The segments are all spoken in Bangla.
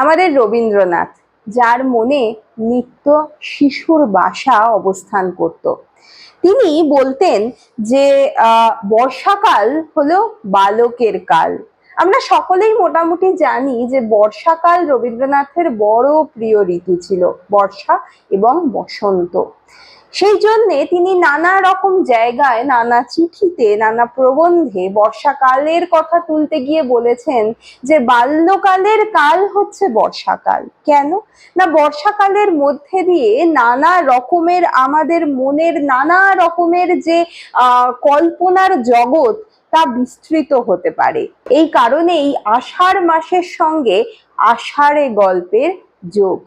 আমাদের রবীন্দ্রনাথ, যার মনে নিত্য শিশুর বাসা অবস্থান করত। তিনি বলতেন যে বর্ষাকাল হলো বালকের কাল। আমরা সকলেই মোটামুটি জানি যে, বর্ষাকাল রবীন্দ্রনাথের বড় প্রিয় ঋতু ছিল, বর্ষা এবং বসন্ত। সেই জন্যে তিনি নানা রকম জায়গায় নানা চিঠিতে, নানা প্রবন্ধে বর্ষাকালের কথা তুলতে গিয়ে বলেছেন যে বাল্যকালের কাল হচ্ছে বর্ষাকাল। কেন? না, বর্ষাকালের মধ্যে দিয়ে নানা রকমের আমাদের মনের নানা রকমের যে কল্পনার জগৎ তা বিস্তৃত হতে পারে। এই কারণেই আষাঢ় মাসের সঙ্গে আষাঢ়ে গল্পের যোগ।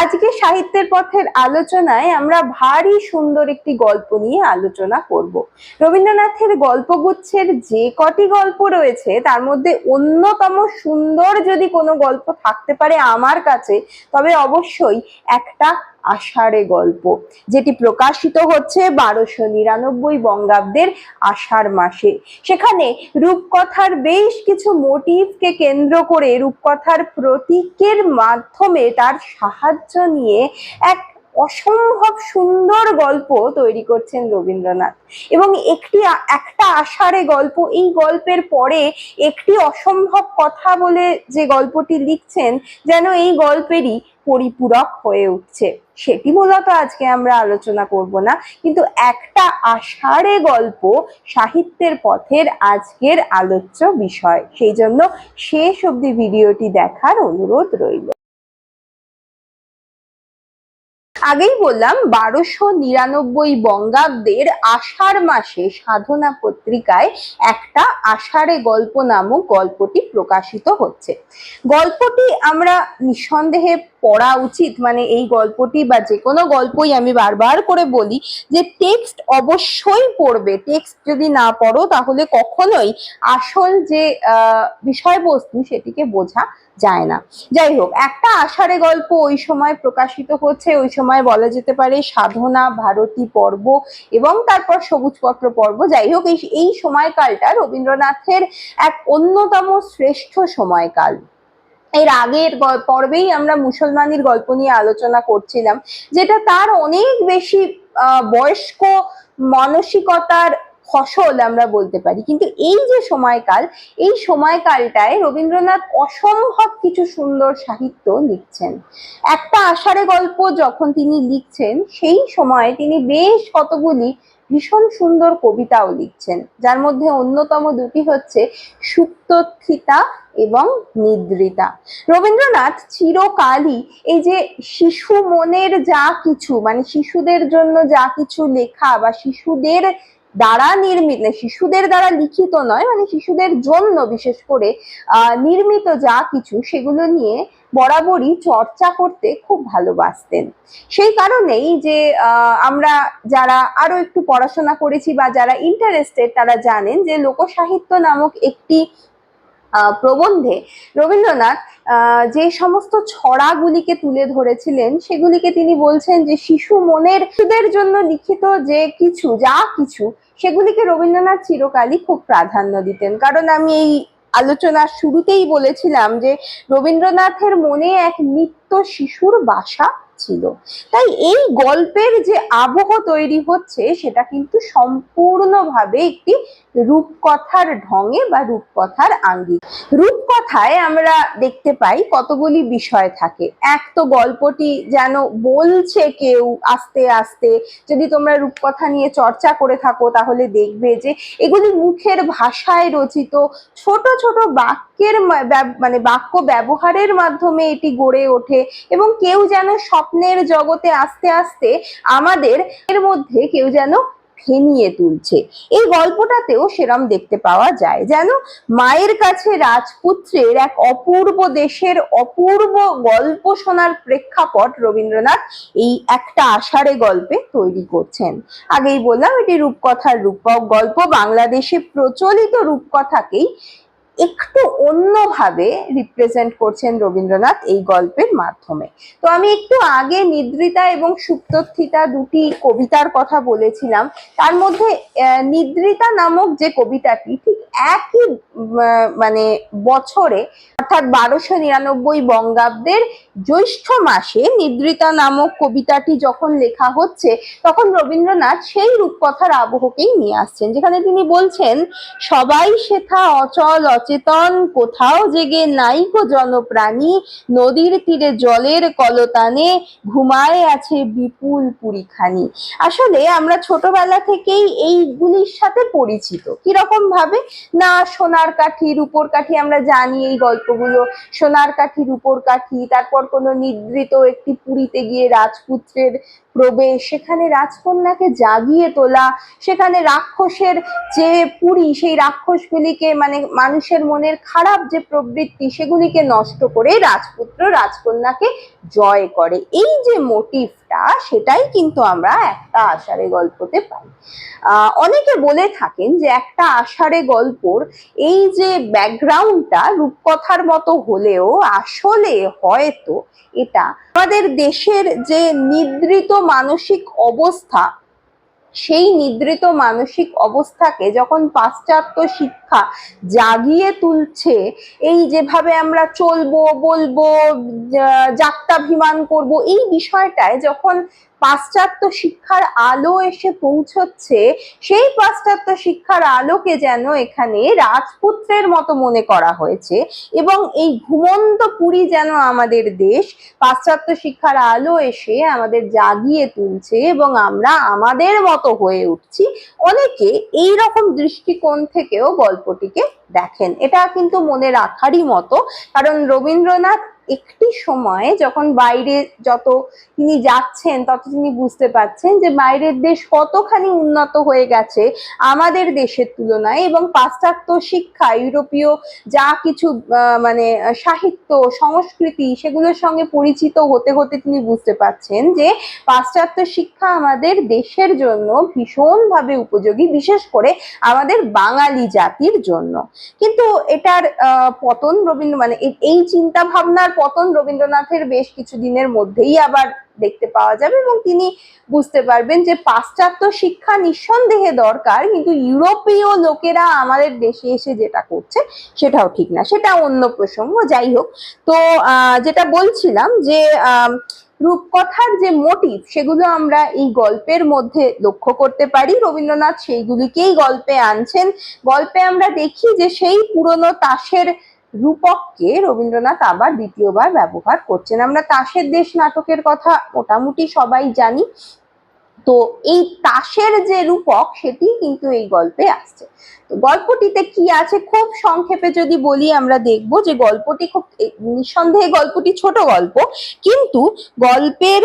আজকে সাহিত্যের পথের আলোচনায় আমরা ভারী সুন্দর একটি গল্প নিয়ে আলোচনা করব। রবীন্দ্রনাথের গল্পগুচ্ছের যে কটি গল্প রয়েছে, তার মধ্যে অন্যতম সুন্দর যদি কোনো গল্প থাকতে পারে আমার কাছে, তবে অবশ্যই একটা আষাঢ়ে গল্প, যেটি প্রকাশিত হচ্ছে বারোশো নিরানব্বই বঙ্গাব্দের আষাঢ় মাসে। সেখানে রূপকথার বেশ কিছু মোটিভকে কেন্দ্র করে রূপকথার প্রতীকের মাধ্যমে তার সাহায্য নিয়ে এক অসম্ভব সুন্দর গল্প তৈরি করছেন রবীন্দ্রনাথ। এবং একটি একটা আষাঢ়ে গল্প, এই গল্পের পরে একটি অসম্ভব কথা বলে যে গল্পটি লিখছেন, যেন এই গল্পেরই পরিপূরক হয়ে উঠছে। সেটি মূলত আজকে আমরা আলোচনা করব না, কিন্তু একটা আষাঢ়ে গল্প সাহিত্যের পথের আজকের আলোচ্য বিষয়। সেই জন্য শেষ অবধি ভিডিওটি দেখার অনুরোধ রইল। আগেই বললাম, বারোশো নিরানব্বই বঙ্গাব্দের আষাঢ় মাসে সাধনা পত্রিকায় একটা আষাঢ়ে গল্প নামক গল্পটি প্রকাশিত হচ্ছে। গল্পটি আমরা নিঃসন্দেহে পড়া উচিত মানে এই গল্পটি বা যে কোনো গল্পই আমি বারবার করে বলি যে টেক্সট অবশ্যই পড়বে। টেক্সট যদি না পড়ো, তাহলে কখনোই আসল যে বিষয়বস্তু সেটিকে বোঝা যায় না। যাই হোক, একটা আষাঢ়ে গল্প ওই সময় প্রকাশিত হচ্ছে, ওই সময় বলা যেতে পারে, সাধনা, ভারতী পর্ব এবং তারপর সবুজপত্র পর্ব। যাই হোক, এই সময়কালটা রবীন্দ্রনাথের এক অন্যতম শ্রেষ্ঠ সময়কাল। এর আগের পর্বেই আমরা মুসলমানির গল্প নিয়ে আলোচনা করছিলাম, যেটা তার অনেক বেশি বয়স্ক মানসিকতার ফসল আমরা বলতে পারি। কিন্তু এই যে সময়কাল, এই সময়কালটায় রবীন্দ্রনাথ অসম্ভব কিছু সুন্দর সাহিত্য লিখছেন। একটা আষাঢ়ে গল্প যখন তিনি লিখছেন, সেই সময় তিনি বেশ কতগুলি ভীষণ সুন্দর কবিতাও লিখছেন। যার মধ্যে অন্যতম দুটি হচ্ছে সুপ্তথিতা এবং নিদ্রিতা। রবীন্দ্রনাথ চিরকালই এই যে শিশু মনের যা কিছু মানে শিশুদের জন্য যা কিছু লেখা বা শিশুদের দ্বারা নির্মিত শিশুদের দ্বারা লিখিত নয় মানে শিশুদের জন্য বিশেষ করে নির্মিত যা কিছু সেগুলো নিয়ে বরাবরই চর্চা করতে খুব ভালোবাসতেন। সেই কারণেই যে আমরা যারা আরও একটু পড়াশোনা করেছি বা যারা ইন্টারেস্টেড তারা জানেন যে লোকসাহিত্য নামক একটি প্রবন্ধে রবীন্দ্রনাথ যে সমস্ত ছড়াগুলিকে তুলে ধরেছিলেন, সেগুলিকে তিনি বলছেন যে শিশু মনের শিশুদের জন্য লিখিত যে কিছু, যা কিছু, সেগুলিকে রবীন্দ্রনাথ চিরকালই খুব প্রাধান্য দিতেন। কারণ আমি এই আলোচনার শুরুতেই বলেছিলাম যে রবীন্দ্রনাথের মনে এক নিত্য শিশুর বাসা ছিল। তাই এই গল্পের যে আবহ তৈরি হচ্ছে, সেটা কিন্তু সম্পূর্ণভাবে একটি রূপকথার ঢঙে বা রূপকথার আঙ্গিক রূপকথায় আমরা দেখতে পাই কতগুলি বিষয় থাকে। এক তো গল্পটি যেন বলছে কেউ আস্তে আস্তে, যদি তোমরা রূপকথা নিয়ে চর্চা করে থাকো তাহলে দেখবে যে এগুলি মুখের ভাষায় রচিত ছোট ছোট বাক্যের মানে বাক্য ব্যবহারের মাধ্যমে এটি গড়ে ওঠে এবং কেউ যেন স্বপ্নের জগতে আস্তে আস্তে আমাদের এর মধ্যে কেউ যেন ফেনিয়ে তুলছে। এই গল্পটাতেও সেরম দেখতে পাওয়া যায়। যেন মায়ের কাছে রাজপুত্রের এক অপূর্ব দেশের অপূর্ব গল্প শোনার প্রেক্ষাপট রবীন্দ্রনাথ এই একটা আষাঢ়ে গল্পে তৈরি করছেন। আগেই বললাম, এটি রূপকথার রূপক গল্প। বাংলাদেশে প্রচলিত রূপকথাকেই একটু অন্যভাবে রিপ্রেজেন্ট করছেন রবীন্দ্রনাথ এই গল্পের মাধ্যমে। তো আমি একটু আগে নিদ্রিতা এবং সুপ্তথিতা দুটি কবিতার কথা বলেছিলাম। তার মধ্যে নিদ্রিতা নামক যে কবিতাটি ঠিক একই মানে বছরে, অর্থাৎ বারোশো নিরানব্বই বঙ্গাব্দের জ্যৈষ্ঠ মাসে নিদ্রিতা নামক কবিতাটি যখন লেখা হচ্ছে, তখন রবীন্দ্রনাথ সেই রূপকথার আবহকেই নিয়ে আসছেন। যেখানে তিনি বলছেন, সবাই শেখা অচল অচেতন কোথাও জেগে নাইকো জনপ্রাণী। নদীর তীরে জলের কলতানে ঘুমায় আছে বিপুল পুরীখানি আসলে আমরা ছোটবেলা থেকেই এইগুলির সাথে পরিচিত। কীরকম ভাবে? না, সোনার কাঠি রূপোর কাঠি আমরা জানি এই গল্পগুলো। সোনার কাঠি রূপোর কাঠি, তারপর কোনো নিদ্রিত একটি পুরীতে গিয়ে রাজপুত্রের প্রবেশ, সেখানে রাজকন্যাকে জাগিয়ে তোলা, সেখানে রাক্ষসের যে পুরী, সেই রাক্ষসগুলিকে মানে মানুষের মনের খারাপ যে প্রবৃত্তি, সেগুলিকে নষ্ট করে রাজপুত্র রাজকন্যাকে জয় করে। এই যে মোটিভটা, সেটাই কিন্তু আমরা একটা আষাঢ়ে গল্পতে পাই। অনেকে বলে থাকেন যে একটা আষাঢ়ে গল্পর এই যে ব্যাকগ্রাউন্ডটা রূপকথার মতো হলেও আসলে হয়তো এটা আমাদের দেশের যে নিদ্রিত মানসিক অবস্থা, সেই নিদ্রিত মানসিক অবস্থাকে যখন পাশ্চাত্য শিক্ষা জাগিয়ে তুলছে, এই যেভাবে আমরা চলবো, বলব যাত্রাভিমান করব, এই বিষয়টায় যখন পাশ্চাত্য শিক্ষার আলো এসে পৌঁছচ্ছে, সেই পাশ্চাত্য শিক্ষার আলোকে যেন এখানে রাজপুত্রের মতো মনে করা হয়েছে এবং এই ঘুমন্ত পুরী যেন আমাদের দেশ পাশ্চাত্য শিক্ষার আলো এসে আমাদের জাগিয়ে তুলছে এবং আমরা আমাদের মতো হয়ে উঠছি। অনেকে এই রকম দৃষ্টিকোণ থেকেও গল্পটিকে দেখেন। এটা কিন্তু মনে রাখারই মতো, কারণ রবীন্দ্রনাথ একটি সময়ে যখন বাইরে যত তিনি যাচ্ছেন, তত তিনি বুঝতে পারছেন যে বাইরের দেশ কতখানি উন্নত হয়ে গেছে আমাদের দেশের তুলনায় এবং পাশ্চাত্য শিক্ষা, ইউরোপীয় যা কিছু মানে সাহিত্য, সংস্কৃতি সেগুলোর সঙ্গে পরিচিত হতে হতে তিনি বুঝতে পারছেন যে পাশ্চাত্য শিক্ষা আমাদের দেশের জন্য ভীষণভাবে উপযোগী, বিশেষ করে আমাদের বাঙালি জাতির জন্য। কিন্তু এটার পতন রবীন্দ্র মানে এই চিন্তা ভাবনার পতন রবীন্দ্রনাথের বেশ কিছুদিনের মধ্যেই আবার দেখতে পাওয়া যাবে এবং তিনি বুঝতে পারবেন যে পাশ্চাত্য শিক্ষা নিঃসন্দেহে দরকার, কিন্তু ইউরোপীয় লোকেরা আমাদের দেশে এসে যেটা করছে সেটাও ঠিক না। সেটা অন্য প্রসঙ্গ, যাই হোক। তো যেটা বলছিলাম যে রূপকথার যে মোটিভ, সেগুলো আমরা এই গল্পের মধ্যে লক্ষ্য করতে পারি। রবীন্দ্রনাথ সেইগুলিকেই গল্পে আনছেন। গল্পে আমরা দেখি যে সেই পুরনো তাসের রূপককে রবীন্দ্রনাথ আবার দ্বিতীয়বার ব্যবহার করছেন। আমরা তাসের দেশ নাটকের কথা মোটামুটি সবাই জানি। তো এই তাসের যে রূপক, সেটি কিন্তু এই গল্পে আসছে। তো গল্পটিতে কি আছে? খুব সংক্ষেপে যদি বলি, আমরা দেখব যে গল্পটি খুব নিঃসন্দেহে গল্পটি ছোট গল্প। কিন্তু গল্পের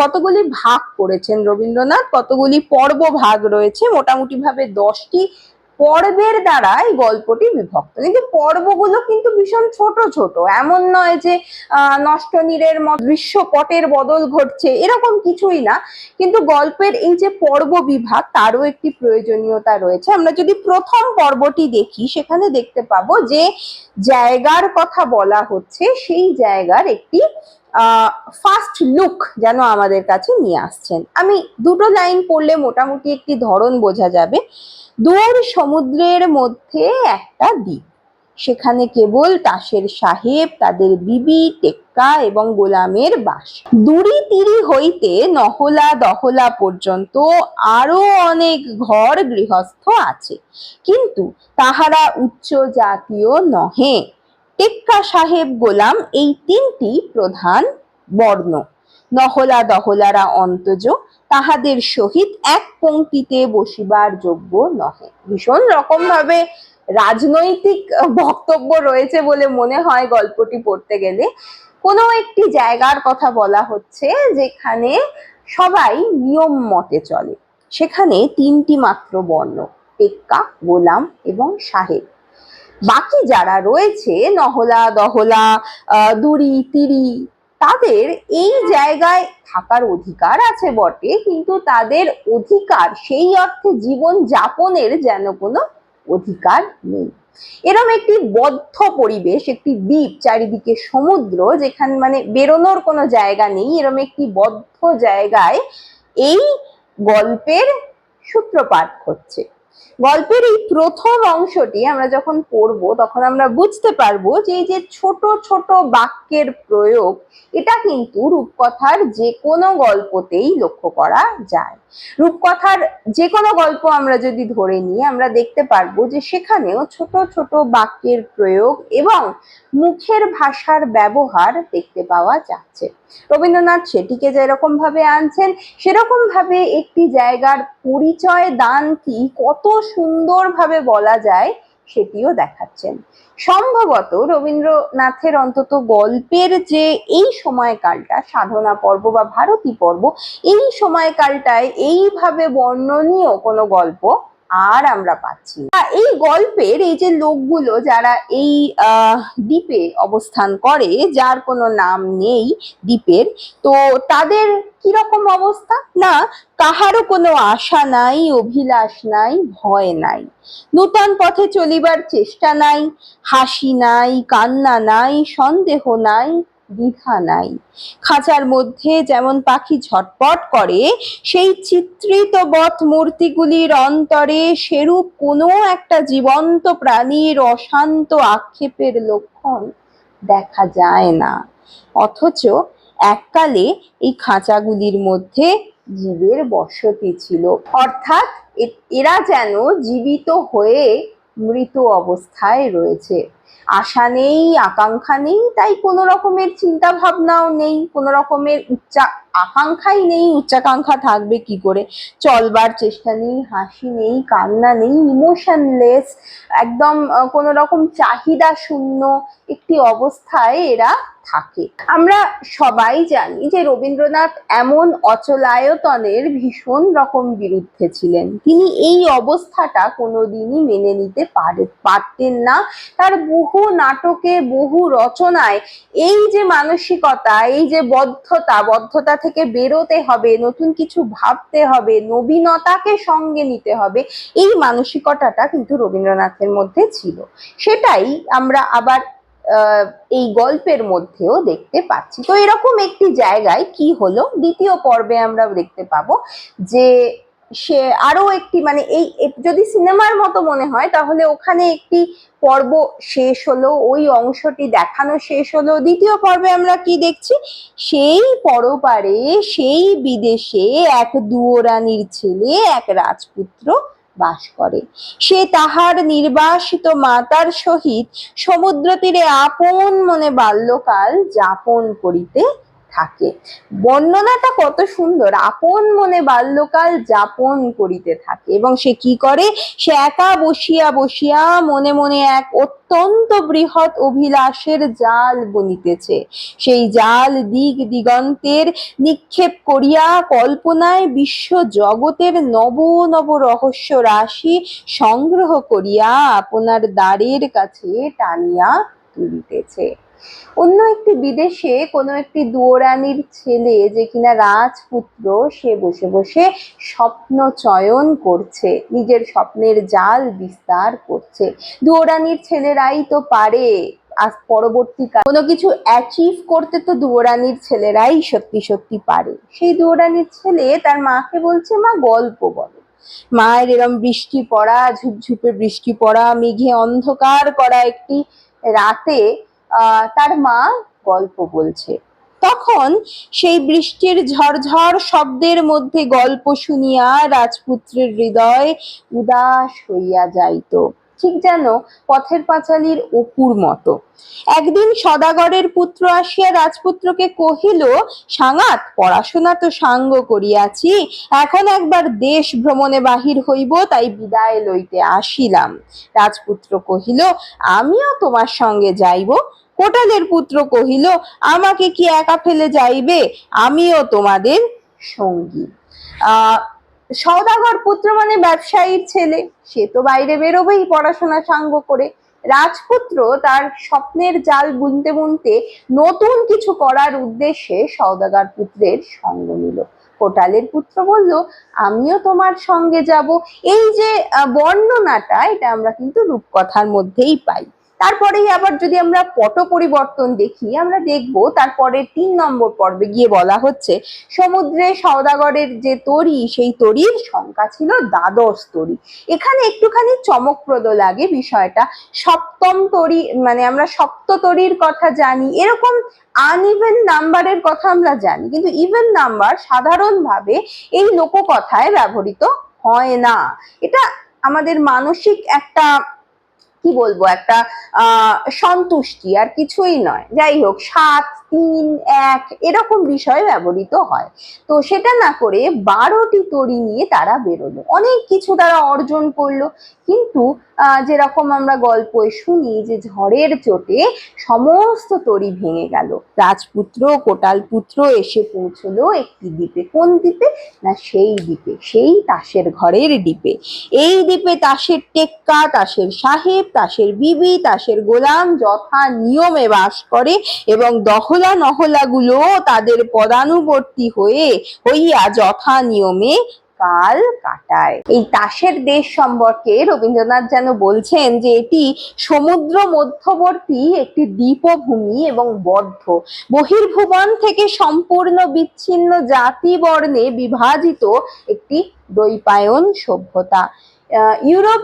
কতগুলি ভাগ করেছেন রবীন্দ্রনাথ, কতগুলি পর্ব ভাগ রয়েছে মোটামুটি ভাবে দশটি পর্বের দ্বারা এই গল্পটি বিভক্ত। কিন্তু পর্বগুলো কিন্তু ভীষণ ছোট ছোট, এমন নয় যে নষ্ট নীরের মত দৃশ্যপটের বদল ঘটছে, এরকম কিছুই না। কিন্তু গল্পের এই যে পর্ব বিভাগ, তারও একটি প্রয়োজনীয়তা রয়েছে। আমরা যদি প্রথম পর্বটি দেখি, সেখানে দেখতে পাবো যে, জায়গার কথা বলা হচ্ছে, সেই জায়গার একটি ফার্স্ট লুক যেন আমাদের কাছে নিয়ে আসছেন। আমি দুটো লাইন পড়লে মোটামুটি একটি ধরন বোঝা যাবে। দূর সমুদ্রের মধ্যে একটা দ্বীপ। সেখানে কেবল তাসের সাহেব, তাদের বিবি, টেক্কা এবং গোলামের বাস। দুরি তিরি হইতে নহলা দহলা পর্যন্ত আরও অনেক ঘর গৃহস্থ আছে। কিন্তু তাহারা উচ্চ জাতীয় নহে। টেক্কা সাহেব গোলাম এই তিনটি প্রধান বর্ণ। নহলা দহলারা অন্তজ, তাহাদের সহিত এক পংক্তিতে বসিবার যোগ্য নহে। ভীষণ রকম ভাবে রাজনৈতিক বক্তব্য রয়েছে বলে মনে হয় গল্পটি পড়তে গেলে। কোনো একটি জায়গার কথা বলা হচ্ছে যেখানে সবাই নিয়ম মতে চলে। সেখানে তিনটি মাত্র বর্ণ, টেক্কা, গোলাম এবং সাহেব। বাকি যারা রয়েছে, নহলা, দহলা দুরি, তিরি, তাদের এই জায়গায় থাকার অধিকার আছে বটে, কিন্তু তাদের অধিকার সেই অর্থে জীবন যাপনের যেন কোনো অধিকার নেই। এরম একটি বদ্ধ পরিবেশ, একটি দ্বীপ চারিদিকে সমুদ্র, যেখানে মানে বেরোনোর কোনো জায়গা নেই, এরম একটি বদ্ধ জায়গায় এই গল্পের সূত্রপাত হচ্ছে গল্পের এই প্রথম অংশটি আমরা যখন পড়ব, তখন আমরা বুঝতে পারব যে এই যে ছোট ছোট বাক্যের প্রয়োগ, এটা কিন্তু রূপকথার যে কোনো গল্পতেই লক্ষ্য করা যায়। রূপকথার যে কোনো গল্প আমরা যদি ধরে নিই, আমরা দেখতে পারব যে সেখানেও ছোট ছোট বাক্যের প্রয়োগ এবং মুখের ভাষার ব্যবহার দেখতে পাওয়া যাচ্ছে। রবীন্দ্রনাথ সেটিকে যেরকম ভাবে আনছেন, সেরকম ভাবে একটি জায়গার পরিচয় দান কি কত সুন্দরভাবে বলা যায় সেটিও দেখাচ্ছেন। সম্ভবত রবীন্দ্রনাথের অন্তত গল্পের যে এই সময়কালটা, সাধনা পর্ব বা ভারতী পর্ব, এই সময়কালটায় এইভাবে বর্ণনীয় কোনো গল্প আর আমরা পাচ্ছি। এই গল্পের এই যে লোকগুলো যারা এই দ্বীপে অবস্থান করে, যার কোনো নাম নেই দ্বীপের, তো তাদের কীরকম অবস্থা না, কাহারও কোনো আশা নাই, অভিলাষ নাই, ভয় নাই নূতন পথে চলিবার চেষ্টা নাই, হাসি নাই, কান্না নাই, সন্দেহ নাই দ্বিধা নাই। খাঁচার মধ্যে যেমন পাখি ঝটপট করে, সেই চিত্রিত বৎ মূর্তিগুলির অন্তরে সেরূপ কোনো একটা জীবন্ত প্রাণীর অশান্ত আক্ষেপের লক্ষণ দেখা যায় না। অথচ এককালে এই খাঁচাগুলির মধ্যে জীবের বসতি ছিল। অর্থাৎ এরা যেন জীবিত হয়ে মৃত অবস্থায় রয়েছে। আশা নেই আকাঙ্ক্ষা নেই তাই কোনো রকমের চিন্তা ভাবনাও নেই কোনো রকমের উচ্চা আকাঙ্ক্ষাই নেই, উচ্চাকাঙ্ক্ষা থাকবে কি করে? চলবার চেষ্টা নেই, হাসি নেই, কান্না নেই ইমোশনলেস একদম কোনো রকম চাহিদা শূন্য একটি অবস্থায় এরা থাকে। আমরা সবাই জানি যে রবীন্দ্রনাথ এমন অচলায়তনের ভীষণ রকম বিরুদ্ধে ছিলেন। তিনি এই অবস্থাটা কোনোদিনই মেনে নিতে পারে পারতেন না। তার বহু নাটকে, বহু রচনায় এই যে মানসিকতা, এই যে বদ্ধতা বদ্ধতা থেকে বেরোতে হবে, নতুন কিছু ভাবতে হবে, নবীনতাকে সঙ্গে নিতে হবে, এই মানসিকতাটা কিন্তু রবীন্দ্রনাথের মধ্যে ছিল। সেটাই আমরা আবার এই গল্পের মধ্যেও দেখতে পাচ্ছি। তো এরকম একটি জায়গায় কি হলো? দ্বিতীয় পর্বে আমরা দেখতে পাবো যে সে আরও একটি মানে এই যদি সিনেমার মতো মনে হয়, তাহলে ওখানে একটি পর্ব শেষ হলো, ওই অংশটি দেখানো শেষ হলো। দ্বিতীয় পর্বে আমরা কি দেখছি? সেই পরপারে, সেই বিদেশে এক দুয়োরানীর ছেলে, এক রাজপুত্র বাস করে। সে তাহার নির্বাসিত মাতার সহিত সমুদ্র তীরে আপন মনে বাল্যকাল যাপন করিতে থাকে। বর্ণনাটা কত সুন্দর। আপন মনে বাল্যকাল যাপন করিতে থাকে এবং সে কি করে? সে একা বসিয়া বসিয়া মনে মনে এক অত্যন্ত বৃহৎ অভিলাষের জাল বুনিতেছে। সেই জাল দিক দিগন্তের নিক্ষেপ করিয়া কল্পনায় বিশ্ব জগতের নব নব রহস্য রাশি সংগ্রহ করিয়া আপনার দ্বারের কাছে টানিয়া তুলিতেছে। অন্য একটি বিদেশে কোনো একটি দুয়োরানির ছেলে যে কিনা রাজপুত্র, সে বসে বসে স্বপ্ন চয়ন করছে, নিজের স্বপ্নের জাল বিস্তার করছে। দুয়োরানির ছেলেরাই তো পারে আজ পরবর্তীকাল। কোনো কিছু অ্যাচিভ করতে তো দুয়োরানির ছেলেরাই সত্যি সত্যি পারে। সেই দুয়োরানির ছেলে তার মাকে বলছে, মা, গল্প বলো। মায়ের এরম বৃষ্টি পড়া, ঝুপঝুপে বৃষ্টি পড়া, মেঘে অন্ধকার করা একটি রাতে তার মা গল্প বলছে। তখন সেই বৃষ্টির ঝরঝর শব্দের মধ্যে গল্প শুনিয়া রাজপুত্রের হৃদয় উদাস হইয়া যাইত। ঠিক যেন পথের পাঁচালীর অপুর মতো। একদিন সদাগরের পুত্র আসিয়া রাজপুত্রকে কহিল, সাঙাত, পড়াশোনা তো সাঙ্গ করিয়াছি, এখন একবার দেশ ভ্রমণে বাহির হইব, তাই বিদায় লইতে আসিলাম। রাজপুত্র কহিল, আমিও তোমার সঙ্গে যাইব। কোটালের পুত্র কহিল, আমাকে কি একা ফেলে যাইবে? আমিও তোমাদের সঙ্গী। আহ, সওদাগর পুত্র মানে ব্যবসায়ীর ছেলে। সে তো বাইরে বেরোবেই পড়াশোনা সাঙ্গ করে। রাজপুত্র তার স্বপ্নের জাল বুনতে বুনতে নতুন কিছু করার উদ্দেশ্যে সওদাগর পুত্রের সঙ্গ নিল। কোটালের পুত্র বলল, আমিও তোমার সঙ্গে যাব। এই যে বর্ণনাটা, এটা আমরা কিন্তু রূপকথার মধ্যেই পাই। তারপরেই আবার যদি আমরা পট পরিবর্তন দেখি, আমরা দেখব তারপরে তিন নম্বর পর্বে গিয়ে বলা হচ্ছে, সমুদ্রে সওদাগরের যে তরি, সেই তরির সংখ্যা ছিল দ্বাদশ তরি। এখানে একটুখানি চমকপ্রদ লাগে বিষয়টা। সপ্তম তরি মানে আমরা সপ্ত তরির কথা জানি, এরকম আনইভেন নাম্বারের কথা আমরা জানি, কিন্তু ইভেন নাম্বার সাধারণভাবে এই লোককথায় ব্যবহৃত হয় না। এটা আমাদের মানসিক একটা কি বলব একটা সন্তুষ্টি আর কিছুই নয়। যাই হোক সাত তিন, এক এরকম বিষয় ব্যবহৃত হয়। তো সেটা না করে বারোটি তরি নিয়ে তারা বেরোলো। অনেক কিছু তারা অর্জন করল। কিন্তু যেরকম আমরা গল্পে শুনি যে ঝড়ের চোটে সমস্ত তরি ভেঙে গেল। রাজপুত্র কোটাল পুত্র এসে পৌঁছলো একটি দ্বীপে। কোন দ্বীপে? না, সেই দ্বীপে। সেই তাসের ঘরের দ্বীপে। এই দ্বীপে তাসের টেক্কা, তাসের সাহেব, তাসের বিবি, তাসের গোলাম যথা নিয়মে বাস করে এবং দহলা নহলাগুলো তাদের পদানুবর্তী হয়ে হইয়া যথা নিয়মে কাল কাটায়। এই তাসের দেশ সম্পর্কে রবীন্দ্রনাথ যেন বলছেন যে এটি সমুদ্র মধ্যবর্তী একটি দ্বীপভূমি এবং বদ্ধ। বহির্ভুবন থেকে সম্পূর্ণ বিচ্ছিন্ন জাতি বর্ণে বিভাজিত একটি দ্বৈপায়ন সভ্যতা। ইউরোপ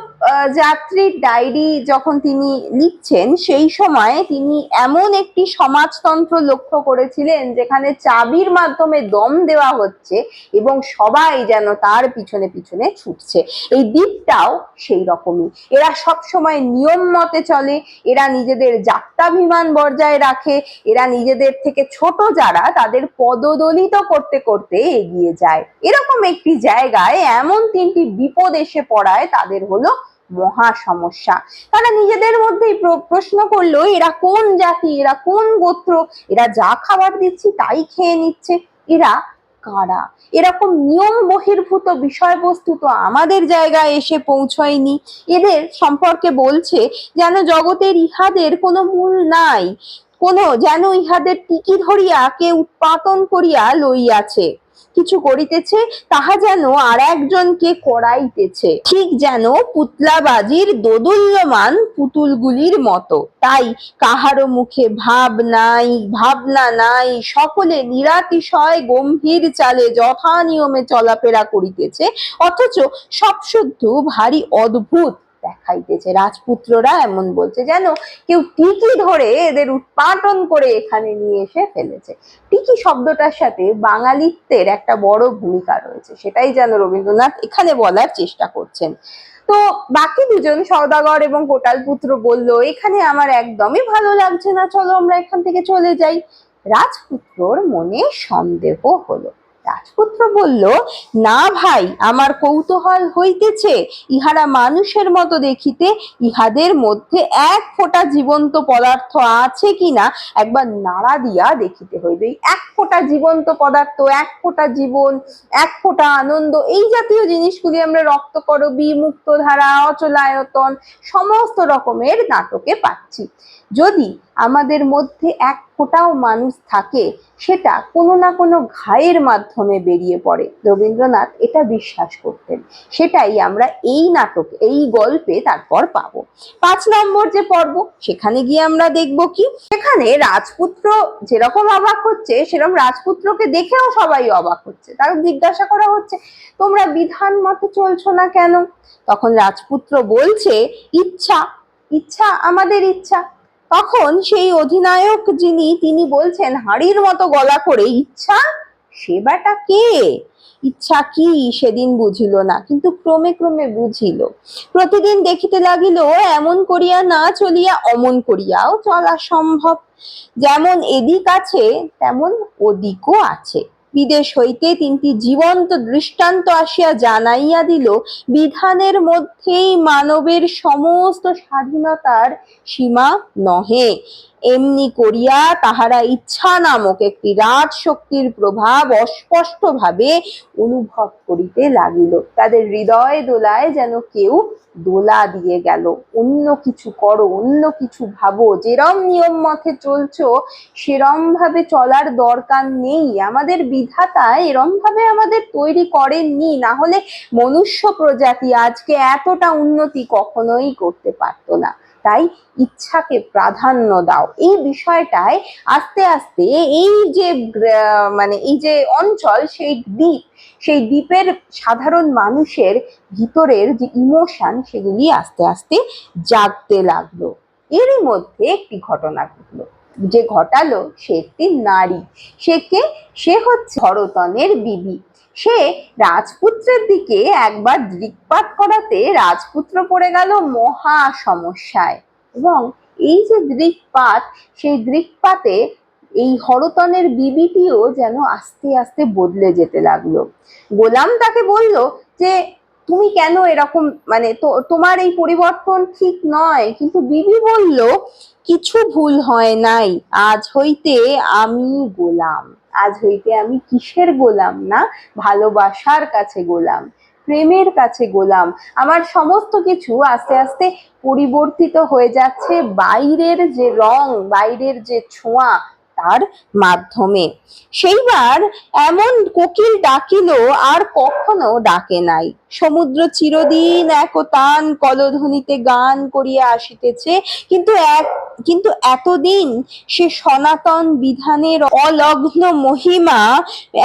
যাত্রীর ডায়েরি যখন তিনি লিখছেন, সেই সময় তিনি এমন একটি সমাজতন্ত্র লক্ষ্য করেছিলেন, যেখানে চাবির মাধ্যমে দম দেওয়া হচ্ছে এবং সবাই যেন তার পিছনে পিছনে ছুটছে। এই দ্বীপটাও সেই রকমই। এরা সব সময় নিয়ম মতে চলে, এরা নিজেদের যাত্রাভিমান বজায় রাখে, এরা নিজেদের থেকে ছোট যারা, তাদের পদদলিত করতে করতে এগিয়ে যায়। এরকম একটি জায়গায় এমন তিনটি বিপদ এসে পড়ায়, তাদের হলো মহা সমস্যা। তারা নিজেদের মধ্যেই প্র- প্রশ্ন করল, এরা কোন জাতি? এরা কোন গোত্র? এরা যা খাবার দিচ্ছি তাই খেয়ে নিচ্ছে। এরা কারা? এরকম নিয়ম বহির্ভূত বিষয়বস্তু তো আমাদের জায়গায় এসে পৌঁছয়নি। এদের সম্পর্কে বলছে, যেন জগতের ইহাদের কোনো মূল নাই, কোনো যেন ইহাদের টিকি ধরিয়া কে উৎপাদন করিয়া লইয়াছে। কিছু করিতেছে, তাহা যেন আর একজনকে করাইতেছে। ঠিক যেন পুতলাবাজির দোদুল্যমান পুতুলগুলির মতো। তাই কাহারো মুখে ভাব নাই, ভাবনা নাই, সকলে নিরাতিশয় গম্ভীর চালে যথা নিয়মে চলাফেরা করিতেছে, অথচ সব শুদ্ধ ভারী অদ্ভুত দেখাইতেছে। রাজপুত্ররা এমন বলছে যেন কেউ টিকি ধরে এদের উৎপাটন করে এখানে নিয়ে এসে ফেলেছে। টিকি শব্দটার সাথে বাঙালিত্বের একটা বড় ভূমিকা রয়েছে। সেটাই যেন রবীন্দ্রনাথ এখানে বলার চেষ্টা করছেন। তো বাকি দুজন, সওদাগর এবং কোটাল পুত্র বলল, এখানে আমার একদমই ভালো লাগছে না। চলো আমরা এখান থেকে চলে যাই। রাজপুত্রর মনে সন্দেহ হলো। রাজপুত্র বলল, না ভাই, আমার কৌতূহল হইতেছে। ইহারা মানুষের মতো দেখিতে ইহাদের মধ্যে এক ফোঁটা জীবন্ত পদার্থ আছে কিনা একবার নাড়া দিয়া দেখিতে হইবে। এক ফোঁটা জীবন্ত পদার্থ, এক ফোঁটা জীবন, এক ফোঁটা আনন্দ, এই জাতীয় জিনিসগুলি আমরা রক্তকরবী, মুক্তধারা, অচলায়তন, সমস্ত রকমের নাটকে পাচ্ছি। যদি আমাদের মধ্যে এক ফোঁটাও মানুষ থাকে সেটা কোনো না কোনো ঘায়ের মাধ্যমে বেরিয়ে পড়ে। রবীন্দ্রনাথ এটা বিশ্বাস করতেন। সেটাই আমরা এই নাটক, এই গল্পে তারপর পাবো। পাঁচ নম্বর যে পর্ব, সেখানে গিয়ে আমরা দেখব কি? সেখানে রাজপুত্র যেরকম অবাক হচ্ছে, সেরকম রাজপুত্রকে দেখেও সবাই অবাক হচ্ছে। তার জিজ্ঞাসা করা হচ্ছে, তোমরা বিধান মতে চলছো না কেন? তখন রাজপুত্র বলছে, ইচ্ছা ইচ্ছা আমাদের ইচ্ছা। তখন সেই অধিনায়ক যিনি, তিনি বলছেন, হাড়ির মতো গলা করে, ইচ্ছা সেবাটা কে? ইচ্ছা কি? সেদিন বুঝিল না, কিন্তু ক্রমে ক্রমে বুঝিল। প্রতিদিন দেখিতে লাগিল, এমন করিয়া না চলিয়া অমন করিয়াও চলা সম্ভব। যেমন এদিক আছে, তেমন ওদিকও আছে। বিদেশ হইতে তিনটি জীবন্ত দৃষ্টান্ত আসিয়া জানাইয়া দিল, বিধানের মধ্যেই মানবের সমস্ত স্বাধীনতার সীমা নহে। এমনি করিয়া তাহারা ইচ্ছা নামক একটি রাজ শক্তির প্রভাব অস্পষ্টভাবে অনুভব করিতে লাগিল। তাদের হৃদয় দোলায় যেন কেউ দোলা দিয়ে গেল। অন্য কিছু করো, অন্য কিছু ভাবো, যেরম নিয়ম মতে চলছো, সেরম ভাবে চলার দরকার নেই। আমাদের বিধাতা এরম ভাবে আমাদের তৈরি করেননি। না হলে মনুষ্য প্রজাতি আজকে এতটা উন্নতি কখনোই করতে পারতো না। তাই ইচ্ছাকে প্রাধান্য দাও। এই বিষয়টায় আস্তে আস্তে এই যে মানে এই যে অঞ্চল, সেই দ্বীপ, সেই দ্বীপের সাধারণ মানুষের ভিতরের যে ইমোশন সেগুলি আস্তে আস্তে জাগতে লাগল। এরই মধ্যে একটি ঘটনা ঘটলো। যে ঘটালো সে একটি নারী। সে কে সে হচ্ছে হরতনের বিবি। সে রাজপুত্রের দিকে একবার দৃকপাত করাতে রাজপুত্র পড়ে গেল মহা সমস্যায়। এবং এই যে দৃকপাত, সেই দৃকপাতে এই হরতনের বিবিটিও যেন আস্তে আস্তে বদলে যেতে লাগল। গোলাম তাকে বলল যে, তুমি কেন এরকম মানে তোমার এই পরিবর্তন ঠিক নয়। কিন্তু বিবি বলল, কিছু ভুল হয় নাই, আজ হইতে আমি গোলাম। আজ হইতে আমি কিসের গোলাম না? ভালোবাসার কাছে গোলাম, প্রেমের কাছে গোলাম। আমার সমস্ত কিছু আস্তে আস্তে পরিবর্তিত হয়ে যাচ্ছে বাইরের যে রং, বাইরের যে ছোঁয়া তার মাধ্যমে। সেইবার এমন কোকিল ডাকিল আর কখনো ডাকে নাই। সমুদ্র চিরদিন একতান কলধ্বনিতে গান করিয়া আসিতেছে, কিন্তু এক কিন্তু এতদিন সে সনাতন বিধানের অলগ্ন মহিমা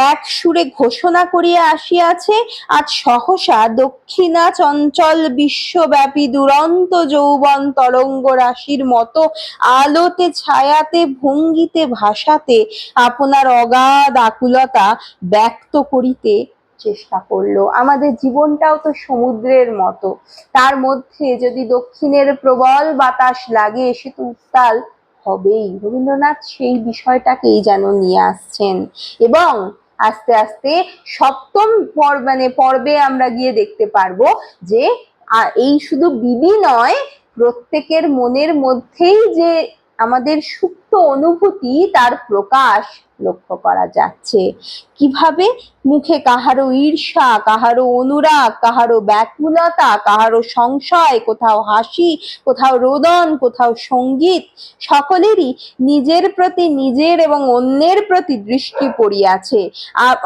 এক সুরে ঘোষণা করিয়া আসিয়াছে, আজ সহসা দক্ষিণা চঞ্চল বিশ্বব্যাপী দুরন্ত যৌবন তরঙ্গ রাশির মতো আলোতে, ছায়াতে, ভঙ্গিতে, ভাষাতে আপনার অগাধ আকুলতা ব্যক্ত করিতে চেষ্টা করল। আমাদের জীবনটাও তো সমুদ্রের মতো। তার মধ্যে যদি দক্ষিণের প্রবল বাতাস লাগে, সে তো উত্তাল হবেই। রবীন্দ্রনাথ সেই বিষয়টাকেই যেন নিয়ে আসছেন। এবং আস্তে আস্তে সপ্তম মানে পর্বে আমরা গিয়ে দেখতে পারব যে এই শুধু বিবি নয়, প্রত্যেকের মনের মধ্যেই যে আমাদের সুপ্ত অনুভূতি তার প্রকাশ লক্ষ্য করা যাচ্ছে। কীভাবে? মুখে কাহারো ঈর্ষা, কাহারো অনুরাগ, কাহারো ব্যাকুলতা, কাহারো সংশয়, কোথাও হাসি, কোথাও রোদন, কোথাও সংগীত, সকলেরই নিজের প্রতি নিজের এবং অন্যের প্রতি দৃষ্টি পড়িয়াছে।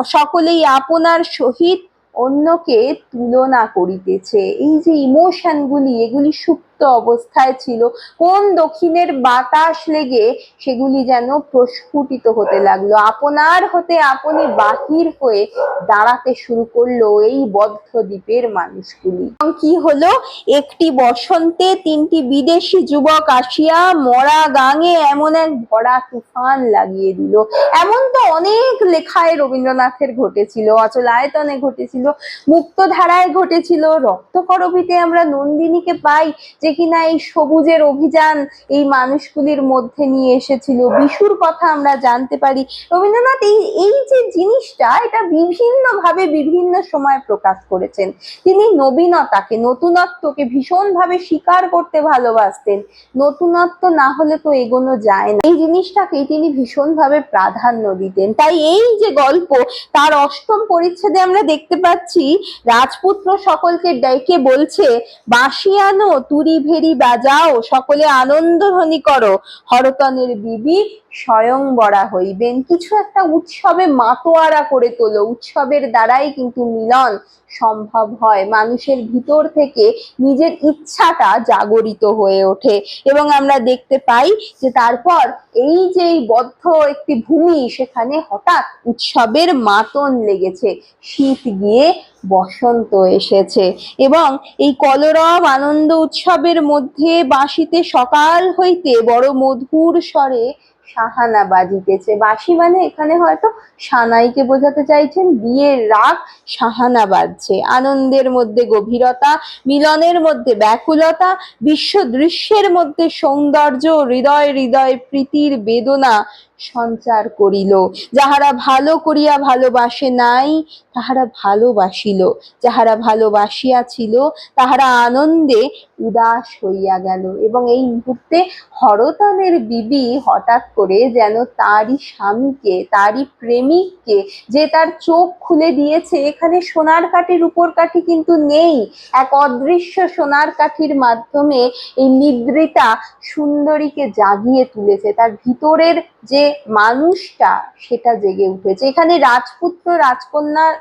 সকলেই আপনার সহিত অন্যকে তুলনা করিতেছে। এই যে ইমোশনগুলি এগুলি সুপ্ত অবস্থায় ছিল। কোন দক্ষিণের বাতাস লেগে সেগুলি যেন প্রস্ফুটিত হতে লাগল। আপনার হতে আপনি বাহির হয়ে দাঁড়াতে শুরু করল এই বদ্ধ দ্বীপের মানুষগুলি। কি হলো? একটি বসন্তে তিনটি বিদেশি যুবক আসিয়া মরা গাঙে এমন এক ভরা তুফান লাগিয়ে দিল। এমন তো অনেক লেখায় রবীন্দ্রনাথের ঘটেছিল অচলায়তনে ঘটেছিল, মুক্তধারায় ঘটেছিল, রক্তকরবীতে আমরা নন্দিনীকে পাই যে কিনা এই সবুজের অভিযান এই মানুষগুলির মধ্যে নিয়ে এসেছিল। বিশুর কথা আমরা জানতে পারি। রবীন্দ্রনাথ, এই এই যে জিনিসটা, এটা বিভিন্ন ভাবে বিভিন্ন সময় প্রকাশ করেছেন। তিনি নবীনতাকে, নতুনত্বকে ভীষণভাবে স্বীকার করতে ভালোবাসতেন। নতুনত্ব না হলে তো এগোনো যায় না। এই জিনিসটাকেই তিনি ভীষণভাবে প্রাধান্য দিতেন। তাই এই যে গল্প, তার অষ্টম পরিচ্ছেদে আমরা দেখতে পাচ্ছি, রাজপুত্র সকলকে ডেকে বলছে, বাঁশি আনো তুরি ভেরি বাজাও সকলে আনন্দ ধ্বনি করো। হরতনের বিবি স্বয়ং বরা হইবেন। কিছু একটা উৎসবে মাতোয়ারা করে তোলো। উৎসবের দ্বারাই কিন্তু মিলন সম্ভব হয়। মানুষের ভিতর থেকে নিজের ইচ্ছাটা জাগরিত হয়ে ওঠে। এবং আমরা দেখতে পাই যে তারপর এই যে বদ্ধ একটি ভূমি, সেখানে হঠাৎ উৎসবের মাতন লেগেছে। শীত গিয়ে বসন্ত এসেছে। এবং এই কলরব আনন্দ উৎসবের মধ্যে বাঁশিতে সকাল হইতে বড় মধুর স্বরে সাহানা বাজিতেছে বাঁশি মানে এখানে হয়তো সানাইকে বোঝাতে চাইছেন, বিয়ের রাগ সাহানা বাজছে আনন্দের মধ্যে গভীরতা, মিলনের মধ্যে ব্যাকুলতা, বিশ্ব দৃশ্যের মধ্যে সৌন্দর্য, হৃদয় হৃদয়, প্রীতির বেদনা সঞ্চার করিল। যাহারা ভালো করিয়া ভালোবাসে নাই, তাহারা ভালোবাসিল। যাহারা ভালোবাসিয়াছিল তাহারা আনন্দে উদাস হইয়া গেল। এবং এই মুহূর্তে হরতনের বিবি হঠাৎ করে যেন তারই স্বামীকে, তারই প্রেমিককে, যে তার চোখ খুলে দিয়েছে, এখানে সোনার কাঠির উপর কাঠি কিন্তু নেই। এক অদৃশ্য সোনার কাঠির মাধ্যমে এই নিদ্রিতা সুন্দরীকে জাগিয়ে তুলেছে। তার ভিতরের যে মানুষটা সেটা জেগে উঠেছে। এখানে রাজপুত্র, রাজকন্যার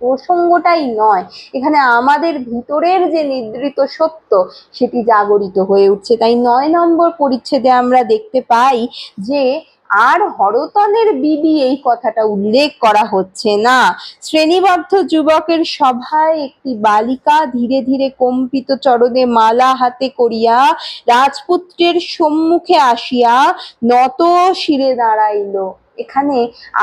প্রসঙ্গটাই নয়। এখানে আমাদের ভিতরের যে নিদ্রিত সত্য, সেটি জাগরিত হয়ে উঠছে। তাই নয় নম্বর পরিচ্ছেদে আমরা দেখতে পাই যে আর হরতনের বিবি এই কথাটা উল্লেখ করা হচ্ছে না। শ্রেণীবদ্ধ যুবকের সভায় একটি বালিকা ধীরে ধীরে কম্পিত চরণে মালা হাতে করিয়া রাজপুত্রের সম্মুখে আসিয়া নত শিরে দাঁড়াইল এখানে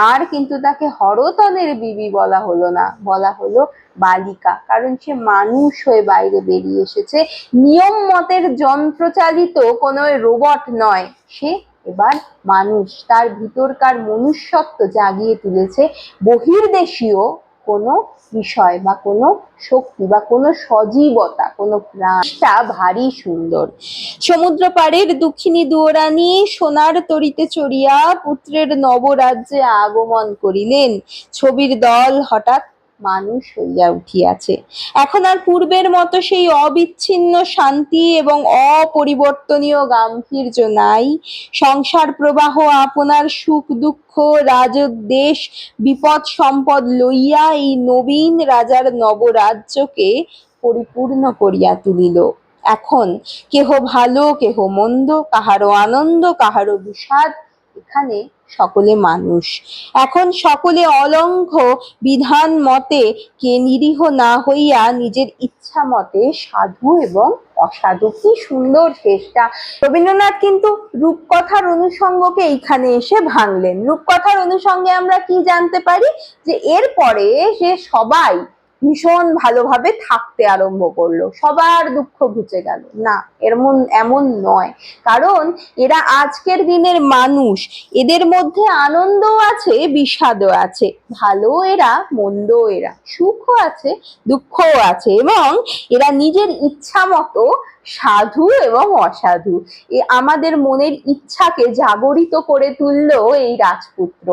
আর কিন্তু তাকে হরতনের বিবি বলা হলো না, বলা হলো বালিকা। কারণ সে মানুষ হয়ে বাইরে বেরিয়ে এসেছে। নিয়ম মতের যন্ত্রচালিত কোনো রোবট নয়। সে এবার মানুষ তার ভিতরকার মনুষ্যত্ব জাগিয়ে তুলেছে বহির্দেশীয় কোনো বিষয় বা কোনো শক্তি বা কোনো সজীবতা, কোনো প্রাণটা ভারী সুন্দর। সমুদ্র পাড়ের দুঃখিনী দুয়োরানী সোনার তরিতে চড়িয়া পুত্রের নবরাজ্যে আগমন করিলেন। ছবির দল হঠাৎ মানুষ হইয়া উঠিয়াছে। এখন আর পূর্বের মতো সেই অবিচ্ছিন্ন শান্তি এবং অপরিবর্তনীয় গাম্ভীর্য নাই। সংসার প্রবাহ আপনার সুখ, দুঃখ রাজদেশ বিপদ, সম্পদ লইয়া এই নবীন রাজার নবরাজ্যকে পরিপূর্ণ করিয়া তুলিল। এখন কেহ ভালো, কেহ মন্দ কাহারও আনন্দ কাহারও বিষাদ, এখানে সকলে মানুষ। এখন সকলে অলঙ্ঘ বিধান মতে কে নিরীহ না হইয়া নিজের ইচ্ছা মতে সাধু এবং অসাধু। কি সুন্দর শেষটা রবীন্দ্রনাথ কিন্তু রূপকথার অনুষঙ্গকে এইখানে এসে ভাঙলেন। রূপকথার অনুষঙ্গে আমরা কি জানতে পারি? যে এরপরে সে সবাই ভীষণ ভালোভাবে থাকতে আরম্ভ করল। সবার দুঃখ ঘুচে গেল। না, এমন এমন নয়। কারণ এরা আজকের দিনের মানুষ। এদের মধ্যে আনন্দও আছে, বিষাদও আছে। ভালো এরা, মন্দ এরা। সুখও আছে, দুঃখও আছে। এবং এরা নিজের ইচ্ছা মতো সাধু এবং অসাধু। এ আমাদের মনের ইচ্ছাকে জাগরিত করে তুলল এই রাজপুত্র।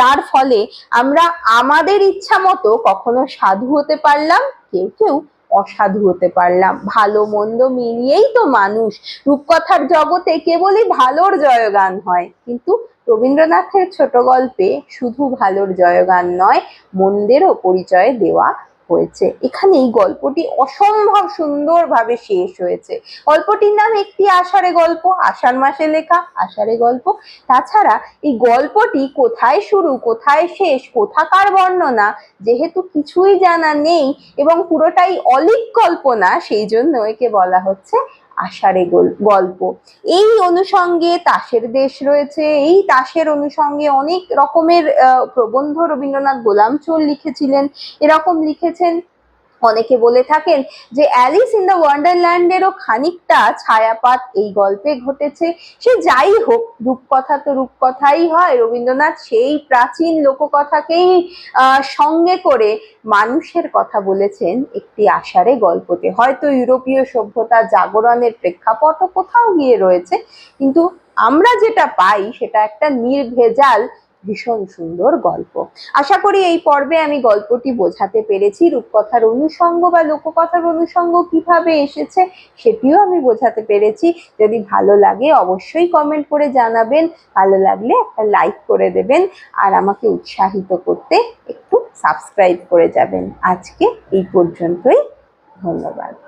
তার ফলে আমরা আমাদের ইচ্ছা মতো কখনো সাধু হতে পারলাম, কেউ কেউ অসাধু হতে পারলাম। ভালো মন্দ মিলিয়েই তো মানুষ। রূপকথার জগতে কেবলই ভালোর জয়গান হয়। কিন্তু রবীন্দ্রনাথের ছোট গল্পে শুধু ভালোর জয়গান নয়, মন্দেরও পরিচয় দেওয়া হয়েছে। এখানে এই গল্পটি অসম্ভব সুন্দরভাবে শেষ হয়েছে। গল্পটির নাম একটি আষাঢ়ে গল্প, আষাঢ় মাসে লেখা, আষাঢ়ে গল্প। তাছাড়া এই গল্পটি কোথায় শুরু, কোথায় শেষ, কোথাকার বর্ণনা, যেহেতু কিছুই জানা নেই এবং পুরোটাই অলিক কল্পনা, সেই জন্য একে বলা হচ্ছে আষাঢ়ে গল- গল্প। এই অনুষঙ্গে তাসের দেশ রয়েছে, এই তাসের অনুষঙ্গে অনেক রকমের প্রবন্ধ রবীন্দ্রনাথ গোলাম গোলামচোর লিখেছিলেন। এরকম লিখেছেন অনেকে বলে থাকেন যে অ্যালিস ইন দ্য ওয়ান্ডারল্যান্ডেরও খানিকটা ছায়াপাত এই গল্পে ঘটেছে। সে যাই হোক, রূপকথা তো রূপকথাই হয়, রবীন্দ্রনাথ সেই প্রাচীন লোককথাকেই সঙ্গে করে মানুষের কথা বলেছেন একটি আষাঢ়ে গল্পতে। হয়তো ইউরোপীয় সভ্যতা জাগরণের প্রেক্ষাপটও কোথাও গিয়ে রয়েছে, কিন্তু আমরা যেটা পাই সেটা একটা নির্ভেজাল ভীষণ সুন্দর গল্প। আশা করি এই পর্বে আমি গল্পটি বোঝাতে পেরেছি। রূপকথার অনুষঙ্গ বা লোককথার অনুষঙ্গ কীভাবে এসেছে সেটিও আমি বোঝাতে পেরেছি। যদি ভালো লাগে অবশ্যই কমেন্ট করে জানাবেন। ভালো লাগলে একটা লাইক করে দেবেন। আর আমাকে উৎসাহিত করতে একটু সাবস্ক্রাইব করে যাবেন। আজকে এই পর্যন্তই। ধন্যবাদ।